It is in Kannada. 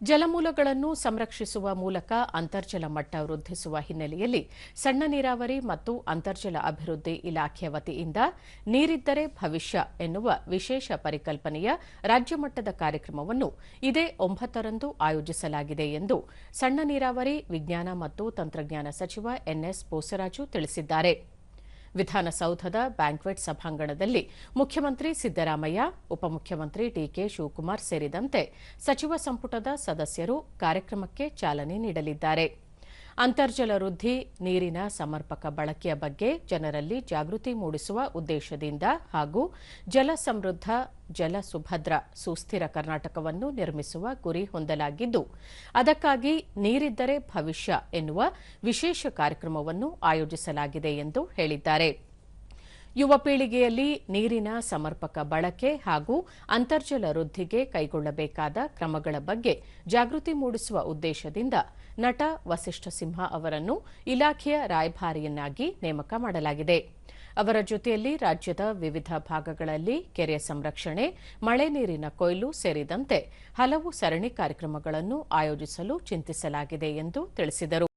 ಜಲಮೂಲಗಳನ್ನು ಸಂರಕ್ಷಿಸುವ ಮೂಲಕ ಅಂತರ್ಜಲ ಮಟ್ಟ ವೃದ್ಧಿಸುವ ಹಿನ್ನೆಲೆಯಲ್ಲಿ ಸಣ್ಣ ನೀರಾವರಿ ಮತ್ತು ಅಂತರ್ಜಲ ಅಭಿವೃದ್ಧಿ ಇಲಾಖೆ ವತಿಯಿಂದ ನೀರಿದ್ದರೆ ಭವಿಷ್ಯ ಎನ್ನುವ ವಿಶೇಷ ಪರಿಕಲ್ಪನೆಯ ರಾಜ್ಯಮಟ್ಟದ ಕಾರ್ಯಕ್ರಮವನ್ನು ಇದೇ ಒಂಬತ್ತರಂದು ಆಯೋಜಿಸಲಾಗಿದೆ ಎಂದು ಸಣ್ಣ ನೀರಾವರಿ, ವಿಜ್ಞಾನ ಮತ್ತು ತಂತ್ರಜ್ಞಾನ ಸಚಿವ ಎನ್ಎಸ್ ಬೋಸರಾಜು ತಿಳಿಸಿದ್ದಾರೆ. ವಿಧಾನಸೌಧದ ಬ್ಯಾಂಕ್ವೆಟ್ ಸಭಾಂಗಣದಲ್ಲಿ ಮುಖ್ಯಮಂತ್ರಿ ಸಿದ್ದರಾಮಯ್ಯ, ಉಪಮುಖ್ಯಮಂತ್ರಿ ಡಿಕೆ ಶಿವಕುಮಾರ್ ಸೇರಿದಂತೆ ಸಚಿವ ಸಂಪುಟದ ಸದಸ್ಯರು ಕಾರ್ಯಕ್ರಮಕ್ಕೆ ಚಾಲನೆ ನೀಡಲಿದ್ದಾರೆ. ಅಂತರ್ಜಲ ವೃದ್ಧಿ, ನೀರಿನ ಸಮರ್ಪಕ ಬಳಕೆಯ ಬಗ್ಗೆ ಜನರಲ್ಲಿ ಜಾಗೃತಿ ಮೂಡಿಸುವ ಉದ್ದೇಶದಿಂದ ಹಾಗೂ ಜಲ ಸಮೃದ್ಧ, ಜಲ ಸುಭದ್ರ, ಸುಸ್ಥಿರ ಕರ್ನಾಟಕವನ್ನು ನಿರ್ಮಿಸುವ ಗುರಿ ಹೊಂದಲಾಗಿದ್ದು, ಅದಕ್ಕಾಗಿ ನೀರಿದ್ದರೆ ಭವಿಷ್ಯ ಎನ್ನುವ ವಿಶೇಷ ಕಾರ್ಯಕ್ರಮವನ್ನು ಆಯೋಜಿಸಲಾಗಿದೆ ಎಂದು ಹೇಳಿದ್ದಾರೆ. ಯುವ ಪೀಳಿಗೆಯಲ್ಲಿ ನೀರಿನ ಸಮರ್ಪಕ ಬಳಕೆ ಹಾಗೂ ಅಂತರ್ಜಲ ವೃದ್ಧಿಗೆ ಕೈಗೊಳ್ಳಬೇಕಾದ ಕ್ರಮಗಳ ಬಗ್ಗೆ ಜಾಗೃತಿ ಮೂಡಿಸುವ ಉದ್ದೇಶದಿಂದ ನಟ ವಸಿಷ್ಠ ಸಿಂಹ ಅವರನ್ನು ಇಲಾಖೆಯ ರಾಯಭಾರಿಯನ್ನಾಗಿ ನೇಮಕ ಮಾಡಲಾಗಿದೆ. ಅವರ ಜೊತೆಯಲ್ಲಿ ರಾಜ್ಯದ ವಿವಿಧ ಭಾಗಗಳಲ್ಲಿ ಕೆರೆ ಸಂರಕ್ಷಣೆ, ಮಳೆ ನೀರಿನ ಕೊಯ್ಲು ಸೇರಿದಂತೆ ಹಲವು ಸರಣಿ ಕಾರ್ಯಕ್ರಮಗಳನ್ನು ಆಯೋಜಿಸಲು ಚಿಂತಿಸಲಾಗಿದೆ ಎಂದು ತಿಳಿಸಿದರು.